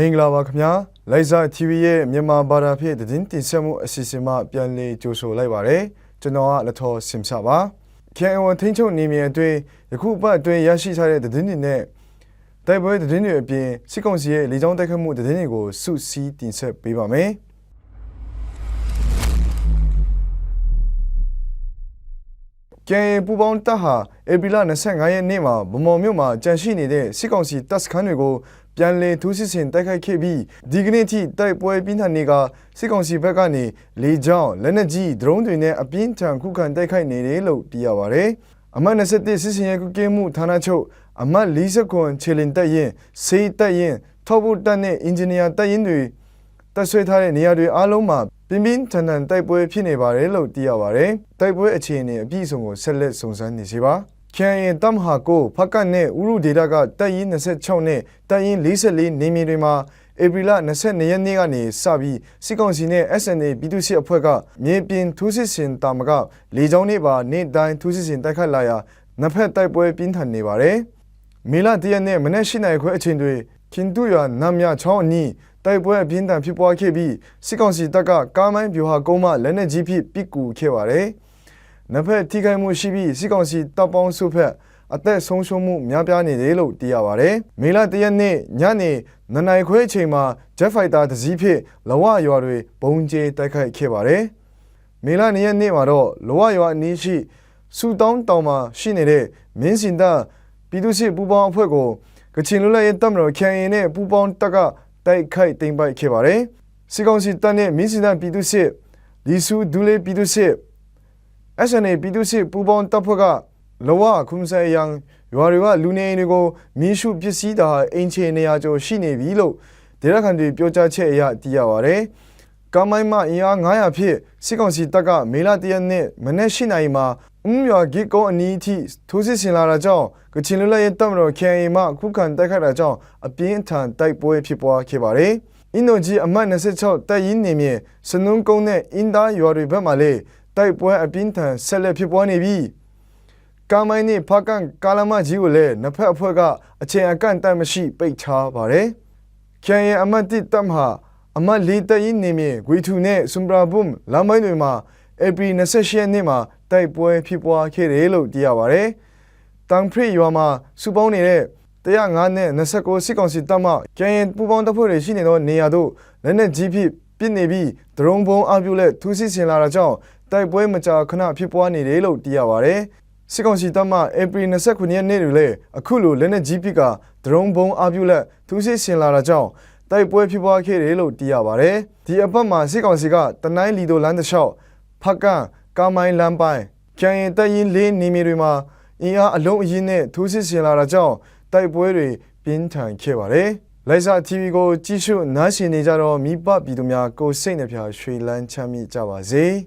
င်္ဂလာပါခင်ဗျာလိုက်စာ TV ရဲ့မြန်မာဘာသာဖြင့်သတင်းတင်ဆက်မှုအစီအစဉ်မှပြန်လည်ကြိုဆိုလိုက်ပါရစေကျွန်တော်ကလထောစင်ဆာပါ KNO ထင်းချုပ်နေမြေအတွင်းယခုပတ်အတွင်းရရှိထားတဲ့သတင်းတွေနဲ့တိုက်ပွဲသတင်းတွေအပြင်စစ်ကောင်စီရဲ့လေကြောင်းတိုက်ခတ်မှုသတင်းတွေကိုစုစည်းတင်ဆက်ပေးပါမယ်ကျန်ပူပေါင်းတပ်ဟာဧပြီလ25ရက်နေ့မှာဗမော်မြို့မှာကြန့်ရှိနေတဲ့စစ်ကောင်စီတပ်စခန်းတွေကို ပြန်လည်ထိုးစစ်ဆင်တိုက်ခိုက်ခဲ့ပြီးဒီကနေ့ထိတိုက်ပွဲပြင်းထန်နေကစစ်ကောင်စီဘက်ကနေလေကြောင်းလက်နက်ကြီးဒရုန်းတွေနဲ့အပြင်းထန်ခုခံတိုက်ခိုက်နေတယ်လို့သိရပါဗျ။အမှတ်27စစ်စင်ရဲကုကင်းမှုဌာနချုပ်အမှတ်40ခွန်ခြေလင်တပ်ရင်စေးတပ်ရင်ထောက်ဖို့တပ်နဲ့အင်ဂျင်နီယာတပ်ရင်တွေတပ်ဆွဲထားတဲ့နေရာတွေအားလုံးမှာပြင်းပြင်းထန်ထန်တိုက်ပွဲဖြစ်နေပါတယ်လို့သိရပါတယ်။တိုက်ပွဲအခြေအနေအပြည့်အစုံကိုဆက်လက်စုံစမ်းနေစေပါ။ KN တမ်ဟာကိုဖကတ်နဲ့ဥရုဒေတာကတပ်ရင်း26နဲ့တပ်ရင်း44နေမြေတွေမှာဧပြီလ22ရက်နေ့ကနေစပြီးစစ်ကောင်စီနဲ့ SNA ပြည်သူ့စစ်အဖွဲ့ကမြေပြင်ထိုးစစ်ဆင်တာမကလေကြောင်းတွေပါနေ့တိုင်းထိုးစစ်ဆင်တိုက်ခတ်လာရာနှစ်ဖက်တိုက်ပွဲပြင်းထန်နေပါတယ်။မေလတရက်နေ့မနေ့၈နိုင်ခွဲအချိန်တွေခင်တူရွာနမ်မြချောင်းအနီးတိုက်ပွဲအပြင်းထန်ဖြစ်ပွားခဲ့ပြီးစစ်ကောင်စီတပ်ကကားမိုင်းဗျူဟာကုန်းမှလက်နက်ကြီးဖြင့်ပစ်ကူခဲ့ပါတယ်။ နှစ်ဖက်ထိခိုက်မှုရှိပြီးစစ်ကောင်စီတပ်ပေါင်းစုဖက်အသက်ဆုံးရှုံးမှုများပြားနေတယ်လို့သိရပါတယ်။မေလတရက်နေ့ညနေနနင်ခွဲအချိန်မှာ Jet Fighter တစ်စီးဖြင့်လဝရွာတွေဘုံကျဲတိုက်ခိုက်ခဲ့ပါတယ်။မေလ2ရက်နေ့မှာတော့လဝရွာအနီးရှိစူတောင်းတောင်မှာရှိနေတဲ့မင်းစင်တာပြည်သူ့စစ်ပူးပေါင်းအဖွဲ့ကိုကချင်လူလက်ရေးတပ်မတော် KNA နဲ့ပူးပေါင်းတပ်ကတိုက်ခိုက်သိမ်းပိုက်ခဲ့ပါတယ်။စစ်ကောင်စီတပ်နဲ့မင်းစင်တာပြည်သူ့စစ်လီဆူဒူလေပြည်သူ့စစ် SNA ပြည်သူ့စစ်ပူးပေါင်းတပ်ဖွဲ့ကလောဝခုံးဆဲရန်ရွာတွေကလူနေအိမ်တွေကိုမင်းရှုပစ္စည်းတာအင်ချေနေရာကျော်ရှိနေပြီလို့ဒေသခံတွေပြောကြားချက်အရသိရပါဗျ။ကမိုင်းမအင်အား900ဖြင့်စစ်ကောင်စီတပ်ကမေလတရက်နေ့မနေ့၈နိုင်မှာအုံရွာဂီကုန်းအနီးအထိထိုးစစ်ဆင်လာတာကြောင့်ကချင်လူလက်ရေးတပ်မတော် KNA မှခုခံတိုက်ခိုက်တာကြောင့်အပြင်းထန်တိုက်ပွဲဖြစ်ပွားခဲ့ပါတယ်။အင်ဒိုဂျီအမှတ်26တပ်ရင်းနေမြေစနုံကုန်းနဲ့အင်ဒါရွာတွေဘက်မှလည်း တိုက်ပွဲအပြင်းထန်ဆက်လက်ဖြစ်ပွားနေပြီးကာမိုင်းနဲ့ဖကန်ကာလမကြီးကိုလည်းနှစ်ဖက်အဖွဲ့ကအချိန်အကန့်အသတ်မရှိပိတ်ချပါတယ်။ KNA အမှတ်1တပ်မဟာအမတ်လေးတရင်နေမြေဂွေထူနဲ့ဆွမ်ဘရာဘုံလမ်းမိုင်းတွေမှာဧပြီ28ရက်နေ့မှာတိုက်ပွဲဖြစ်ပွားခဲ့တယ်လို့သိရပါဗျ။တန်ဖရီရွာမှာစူပေါင်းနေတဲ့105နဲ့29စစ်ကောင်စီတပ်မှကျန်ရင်ပူပေါင်းတပ်ဖွဲ့တွေရှိနေသောနေရာတို့လက်နက်ကြီးဖြင့်ပစ်နေပြီးဒရုန်းဘုံအပြုလက်ထူးစစ်ဆင်လာတာကြောင့် တိုက်ပွဲမကြာခဏဖြစ်ပွားနေတယ်လို့သိရပါဗျ။စစ်ကောင်စီတပ်မှဧပြီ29ရက်နေ့တွင်လည်းအခုလိုလက်နက်ကြီးပစ်ကဒရုန်းဘုံအပြုလက်ထူးစစ်ဆင်လာတာကြောင့်တိုက်ပွဲဖြစ်ပွားခဲ့တယ်လို့သိရပါဗျ။ဒီအပတ်မှာစစ်ကောင်စီကတနိုင်းလီဒိုလန်တစ်လျှောက်ဖက်ကန်ကာမိုင်းလမ်းပိုင်းကျန်ရင်တရင်လေးနေမြေတွေမှာအင်အားအလုံးအရင်းနဲ့ထိုးစစ်ဆင်လာတာကြောင့်တိုက်ပွဲတွေပြင်းထန်ခဲ့ပါတယ်။လိုက်စာ TV ကိုကြည့်ရှုနားဆင်နေကြတော့မိဘပြည်သူများကိုစိတ်နှပြရွှေလန်းချမ်းမြေ့ကြပါစေ။